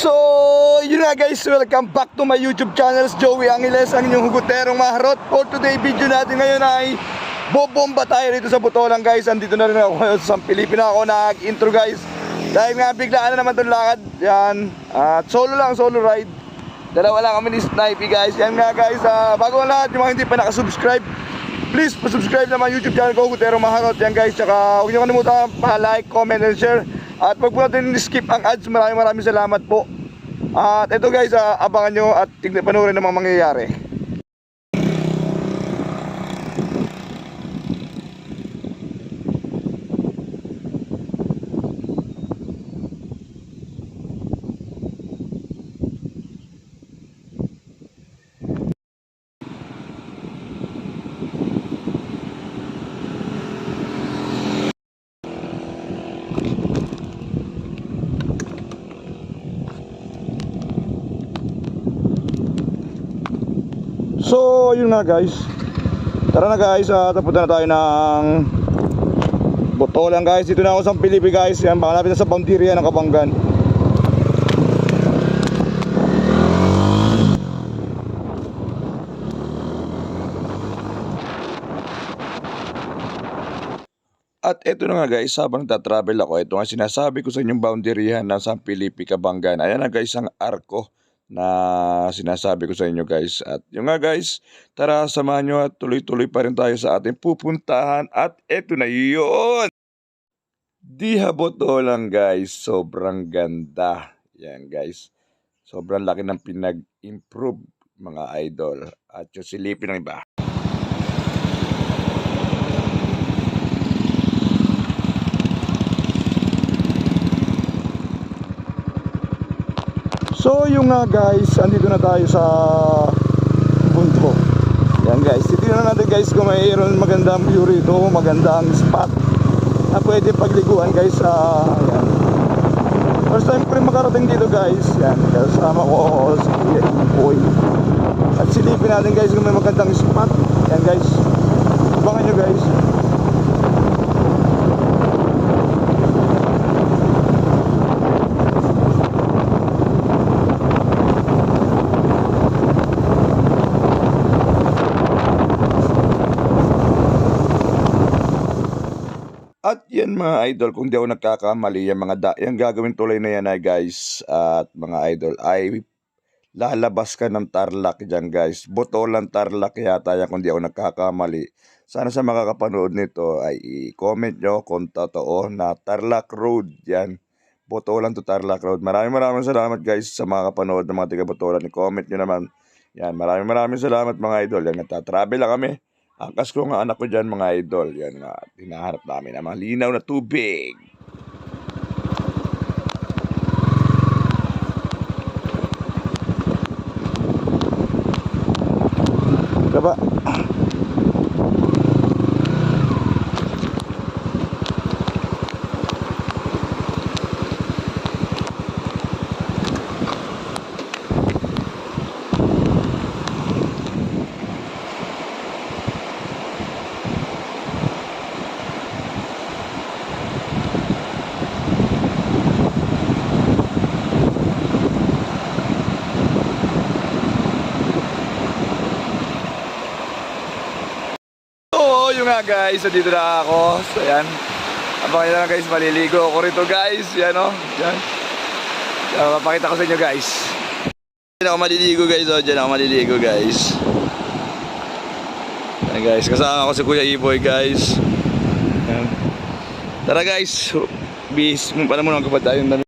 So, yun nga guys, welcome back to my YouTube channel, Joey Angeles, ang inyong huguterong maharot. For today video natin ngayon ay bobomba tayo rito sa Butolan guys. Andito na rin ako ngayon sa San Felipe na ako nag-intro guys. Dahil nga biglaan na naman itong lakad. Yan. At solo lang, solo ride. Dalawa lang kami ni Snipey guys. Yan nga guys, ah, bago ang lahat, yung mga hindi pa nakasubscribe, please pa-subscribe na my YouTube channel ko, Gutero Maharot. Yan guys, tsaka huwag niyo kalimutan pa-like, comment, and share. At wag po natin skip ang ads. Maraming maraming salamat po. At ito guys, ah, abangan nyo at tignan panoorin ng mga mangyayari. So, yun nga guys. Tara na guys, uh, tapunta na tayo ng Botolan guys. Dito na ako sa Pilipi guys. Yan, baka lapit na sa boundary ng Kabanggan. At ito na nga guys, habang nagtatravel ako, ito nga sinasabi ko sa inyong boundaryan ng San Felipe, Kabanggan. Ayan na guys, ang arko na sinasabi ko sa inyo guys. At yung nga guys, tara samahan nyo at tuloy-tuloy pa rin tayo sa ating pupuntahan. At ito na yun! Diha Boto lang guys, sobrang ganda. Yan guys, sobrang laki ng pinag-improve mga idol. At yung silipin ng iba. So yung nga guys, andito na tayo sa bundok. Yan guys, titignan natin guys kung mayroon magandang view rito, magandang spot na pwede pagliguan guys sa yan. First time ko rin makarating dito guys. Yan, kasama ko si Ipoy. At silipin natin guys kung may magandang spot. Yan guys. Abangan nyo guys. At yan mga idol, kung di ako nagkakamali, yung mga da, yung gagawin tuloy na yan ay guys, at mga idol, ay lalabas ka ng Tarlac dyan guys. Botolan Tarlac yata yan kung di ako nagkakamali. Sana sa makakapanood nito ay i-comment nyo kung totoo na Tarlac Road yan. Botolan to Tarlac Road. Maraming maraming salamat guys sa mga kapanood ng mga taga Botolan. I-comment nyo naman. Yan, maraming maraming salamat mga idol. Yan, nagtatravel lang kami. Angkas ko nga anak ko dyan mga idol. Yan nga, hinaharap namin ang mga linaw na tubig. Oo, yung nga guys, so dito na ako. So yan. Abangan lang guys, maliligo ako rito guys. Yan o. Yan. Yan, mapakita ko sa inyo guys. Diyan ako maliligo guys, oh. Diyan ako maliligo guys. Yan guys, kasama ko si Kuya Iboy guys. Yan. Tara guys, bis pala muna ang tayong dami.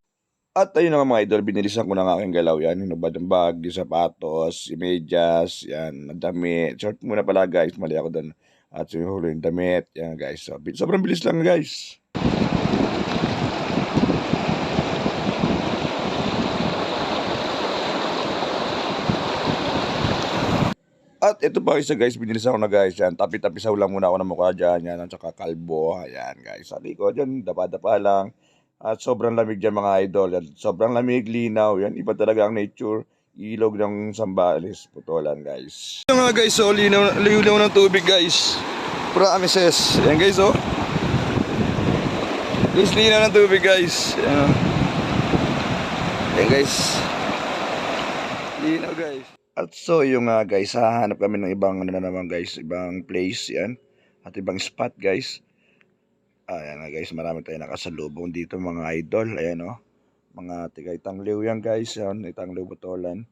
At ayun na nga mga idol, binilisan ko na ng aking galaw yan. Hinubad ng bag, yung sapatos, yung medyas, yan, ang damit. Short muna pala guys, mali ako doon. At yung hulo yung damit, yan guys. So, sobrang bilis lang guys. At ito pa isa guys, binilisan ko na guys yan. Tapi-tapi saw lang muna ako ng mukha dyan. Yan, at saka kalbo. Ayan guys. Sa likod dyan, dapa-dapa lang. At sobrang lamig dyan mga idol. Yan, sobrang lamig, linaw. Yan, iba talaga ang nature. Ilog ng Sambales, Putolan guys. Yung mga guys, so linaw, linaw ng tubig guys. Promises. Yan guys, oh. Guys, linaw ng tubig guys. Yan, oh. Ayan guys. Linaw guys. At so yung nga guys, hahanap kami ng ibang ano na naman guys, ibang place yan. At ibang spot guys. Ayan nga guys, marami tayong nakasalubong dito mga idol. Ayan o. Mga tiga Itangliw yan guys. Yan, Itangliw Botolan.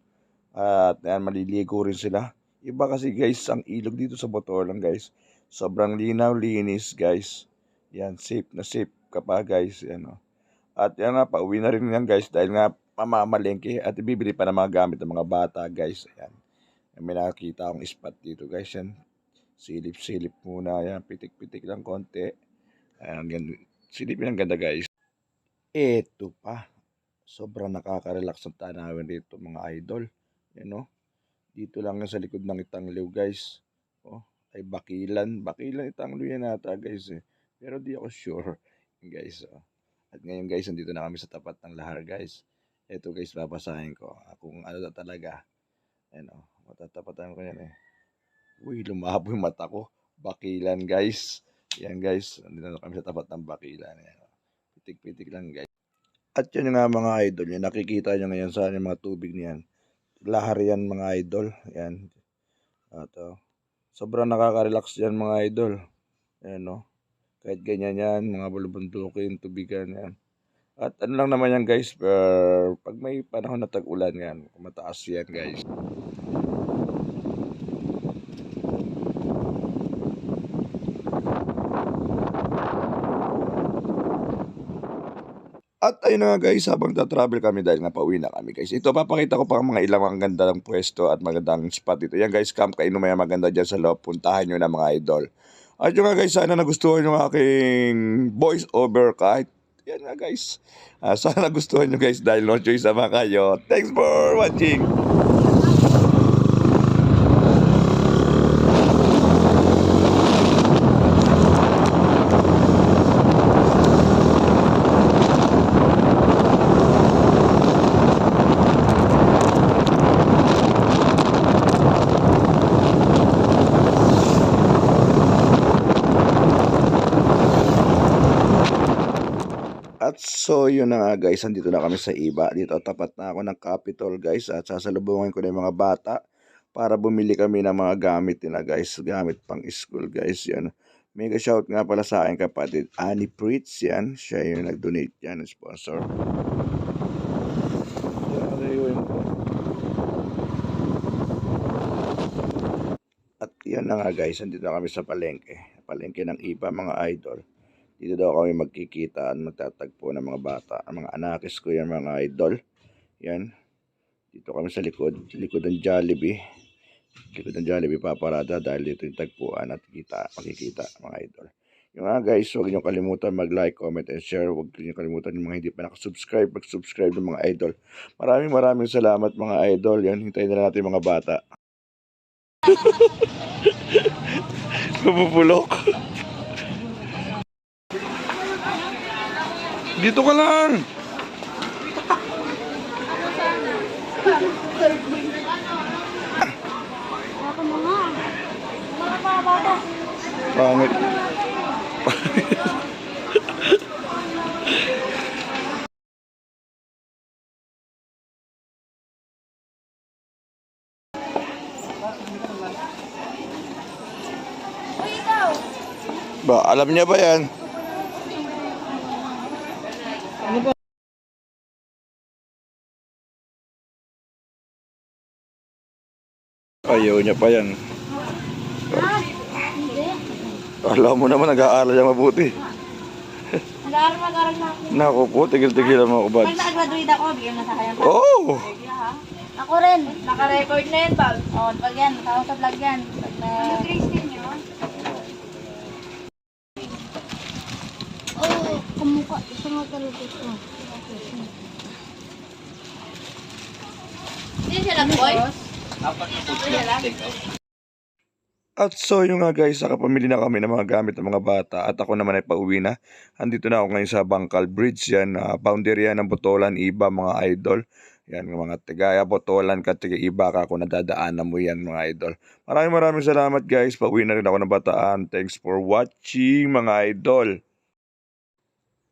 At ayan, maliligo rin sila. Iba kasi guys, ang ilog dito sa Botolan guys. Sobrang linaw, linis guys. Yan, safe na safe ka pa guys. Yan o. At yan nga, pauwi na rin yan guys dahil nga mamamalengke at bibili pa ng mga gamit ng mga bata guys. Ayan. May nakakita akong spot dito guys. Yan. Silip-silip muna. Yan. Pitik-pitik lang konti. Ayan. Silipin ang ganda guys. Eto pa. Sobrang nakaka-relax ang tanawin dito mga idol. Yan o. Dito lang yan sa likod ng Itangliw guys. Oh, ay Bakilan. Bakilan Itangliw yan ata guys eh. Pero di ako sure guys. Oh. At ngayon guys, nandito na kami sa tapat ng lahar guys. Ito guys, babasahin ko ah, kung ano na talaga. Ayan o, matatapatan ko yan eh. Uy, lumabo yung mata ko. Bakilan guys. Yan guys, nandito na kami sa tapat ng bakilan. Oh. Pitik-pitik lang guys. At yun nga mga idol, yung nakikita nyo ngayon sa yung mga tubig niyan. Lahar yan mga idol. Yan. At oh, sobrang nakaka-relax yan mga idol. Ayan o. Kahit ganyan yan, mga bulubundukin, tubigan yan. At ano lang naman yan guys, per, pag may panahon na tag-ulan yan, mataas yan guys. At ayun na nga guys, habang tatravel kami dahil nga pauwi na kami guys. Ito, papakita ko pa mga ilang ang ganda ng pwesto at magandang spot dito. Yan guys, camp kaino may maganda dyan sa loob. Puntahan nyo na mga idol. At yun nga guys, sana nagustuhan yung aking voice over kahit yan nga guys. Ah, sana nagustuhan nyo guys dahil no choice sama kayo. Thanks for watching. At so yun na nga guys, andito na kami sa iba. Dito tapat na ako ng Capitol guys at sasalubungin ko na yung mga bata para bumili kami ng mga gamit nila guys. Gamit pang school guys yan. Mega shout nga pala sa akin kapatid. Annie Pritz yan. Siya yung nag-donate yan, sponsor. At yan na nga guys, andito na kami sa palengke. Palengke ng iba mga idol. Dito daw kami magkikita at magtatagpo ng mga bata. Ang mga anakis ko yan mga idol. Yan. Dito kami sa likod. Likod ng Jollibee. Likod ng Jollibee paparada dahil dito yung tagpuan at kita, makikita mga idol. Yung nga guys, huwag niyo kalimutan mag-like, comment, and share. Huwag niyo kalimutan yung mga hindi pa nakasubscribe, mag-subscribe ng mga idol. Maraming maraming salamat mga idol. Yan, hintayin na natin mga bata. Bubulok. Dito ka lang. Pangit. Ikaw. Ba, alam niya ba yan? Ayaw niya pa yan. Alam mo naman, nag-aaral siya mabuti. Nag-aaral mag-aaral na ako. Naku po, tigil-tigilan mo ako, Pag Bads. nakagraduate ako, bigyan na sa kaya. Oh! Ako rin. Naka-record na yan, Pag. Oo, oh, pag yan. Tawag sa vlog yan. Pag na... Ano nyo? Oo, kamukha. Isa nga talaga ito. Hindi siya nag-boy? At so yung nga guys, nakapamili na kami ng mga gamit ng mga bata at ako naman ay pauwi na. Andito na ako ngayon sa Bangkal Bridge yan, uh, boundary yan ng Botolan, Iba mga idol. Yan mga tigaya Botolan ka tiga Iba kung nadadaanan mo yan mga idol. Maraming maraming salamat guys, pauwi na rin ako ng bataan. Thanks for watching mga idol.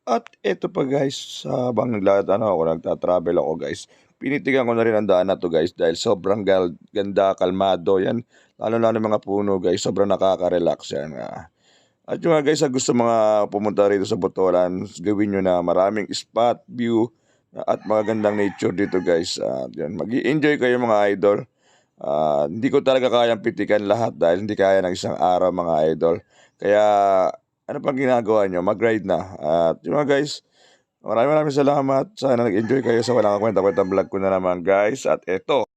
At eto pa guys, habang naglalakad ano ako, nagta-travel ako guys. Pinitigan ko na rin ang daan na to guys dahil sobrang ganda, kalmado yan. Lalo-lalo yung mga puno guys, sobrang nakaka-relax yan. ah. At yung mga guys, sa gusto mga pumunta rito sa Botolan, gawin nyo na maraming spot, view, at magandang nature dito guys. Yan, mag enjoy kayo mga idol. Ah, hindi ko talaga kayang pitikan lahat dahil hindi kaya ng isang araw mga idol. Kaya ano pang ginagawa nyo? Mag-ride na. At yung mga guys, maraming maraming salamat. Sana nag-enjoy kayo sa walang kwenta-kwenta vlog ko na naman guys. At eto.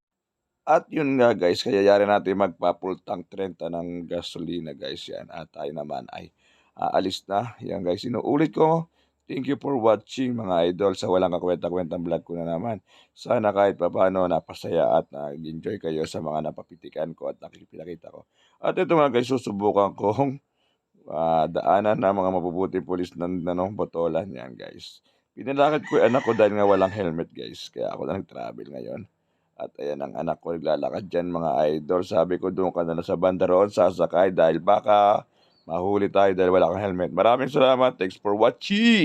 At yun nga guys, kaya yari natin magpa-full tank 30 ng gasolina guys yan. At tayo naman ay aalis na. Yan guys, inuulit ko. Thank you for watching mga idol sa walang kakwenta-kwenta vlog ko na naman. Sana kahit pa paano napasaya at nag-enjoy kayo sa mga napapitikan ko at nakikita ko. At ito mga guys, susubukan kong ah, daanan ng mga mabubuti pulis ng nanong botolan yan guys. Pinalakad ko yung anak ko dahil nga walang helmet guys. Kaya ako na nag-travel ngayon. At ayan ang anak ko naglalakad dyan mga idol. Sabi ko doon ka na sa banda roon sasakay dahil baka mahuli tayo dahil wala kang helmet. Maraming salamat. Thanks for watching.